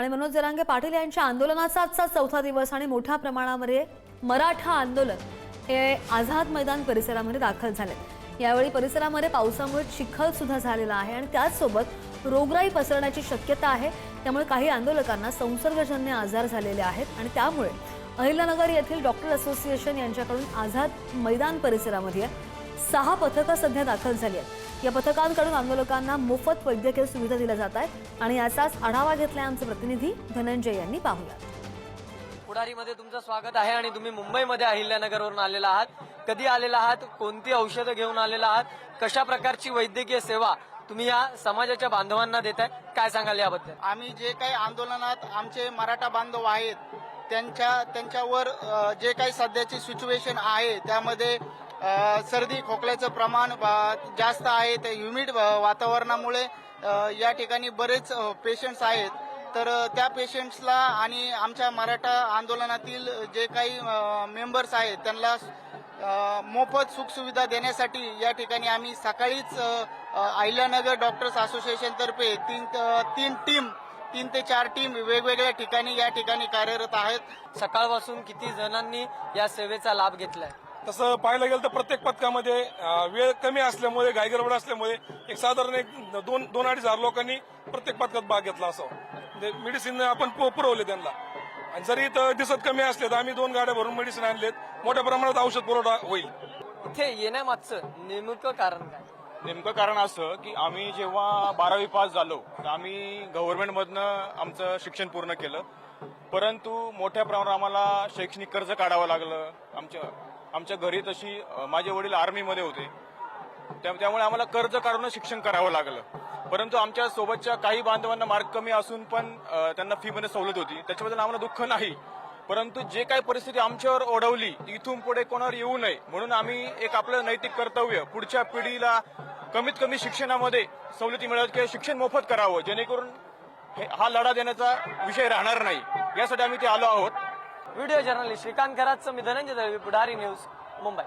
आणि मनोज जरांगे पाटील यांच्या आंदोलनाचा आजचा चौथा दिवस आणि मोठ्या प्रमाणामध्ये मराठा आंदोलन हे आझाद मैदान परिसरामध्ये दाखल झाले. यावेळी परिसरामध्ये पावसामुळे चिखल सुद्धा झालेला आहे आणि त्याचसोबत रोगराई पसरण्याची शक्यता आहे. त्यामुळे काही आंदोलकांना संसर्गजन्य आजार झालेले आहेत आणि त्यामुळे अहिल्यानगर येथील डॉक्टर असोसिएशन यांच्याकडून आझाद मैदान परिसरामध्ये सहा पथकं सध्या दाखल झाली आहेत. या पथकांकडून आंदोलकांना मोफत वैद्यकीय सुविधा दिल्या जात आहेत आणि याचाच आढावा घेतलाय आमचे प्रतिनिधी धनंजय यांनी. पाहुयात पुढारीमध्ये तुमचं स्वागत आहे आणि तुम्ही मुंबईमध्ये अहिल्यानगरवरून आलेला आहात. कधी आलेला आहात? कोणती औषधं घेऊन आलेला आहात? कशा प्रकारची वैद्यकीय सेवा तुम्ही या समाजाच्या बांधवांना देताय? काय सांगाल याबद्दल? आम्ही जे काही आंदोलनात आमचे मराठा बांधव आहेत त्यांच्या त्यांच्यावर जे काही सध्याची सिच्युएशन आहे त्यामध्ये सर्दी खोकल्याचं प्रमाण जास्त आहे ते ह्युमिड वातावरणामुळे या ठिकाणी बरेच पेशंट्स आहेत. तर त्या पेशंट्सला आणि आमच्या मराठा आंदोलनातील जे काही मेंबर्स आहेत त्यांना मोफत सुखसुविधा देण्यासाठी या ठिकाणी आम्ही सकाळीच अहिल्यानगर डॉक्टर्स असोसिएशनतर्फे तीन तीन टीम तीन ते चार टीम वेगवेगळ्या ठिकाणी या ठिकाणी कार्यरत आहेत. सकाळपासून किती जणांनी या सेवेचा लाभ घेतलाय? तसं पाहायला गेलं तर प्रत्येक पथकामध्ये वेळ कमी असल्यामुळे घाईगडबड असल्यामुळे एक साधारण एक दोन दोन अडीच हजार लोकांनी प्रत्येक पथकात भाग घेतला असं म्हणजे मेडिसिन आपण पु- पुरवले त्यांना. आणि जरी इथं दिसत कमी असले तर आम्ही दोन गाड्या भरून मेडिसिन आणलेत. मोठ्या प्रमाणात औषध पुरवठा होईल. इथे येण्यामागचं नेमकं कारण काय? नेमकं कारण असं की आम्ही जेव्हा बारावी पास झालो तर आम्ही गव्हर्नमेंटमधनं आमचं शिक्षण पूर्ण केलं. परंतु मोठ्या प्रमाणावर आम्हाला शैक्षणिक कर्ज काढावं लागलं. आमच्या आमच्या घरी तशी माझे वडील आर्मीमध्ये होते. त्या- त्यामुळे आम्हाला कर्ज काढून शिक्षण करावं लागलं. परंतु आमच्या सोबतच्या काही बांधवांना मार्क कमी असून पण त्यांना फीमध्ये सवलत होती. त्याच्याबद्दल आम्हाला दुःख नाही. परंतु जे काही परिस्थिती आमच्यावर ओढवली इथून पुढे कोणावर येऊ नये म्हणून आम्ही एक आपलं नैतिक कर्तव्य पुढच्या पिढीला कमीत कमी शिक्षणामध्ये सवलती मिळत किंवा शिक्षण मोफत करावं जेणेकरून हे- हा लढा देण्याचा विषय राहणार नाही. यासाठी आम्ही ते आलो आहोत. व्हिडिओ जर्नलिस्ट श्रीकांत खरातचं मी धनंजय दळवी पुढारी न्यूज मुंबई.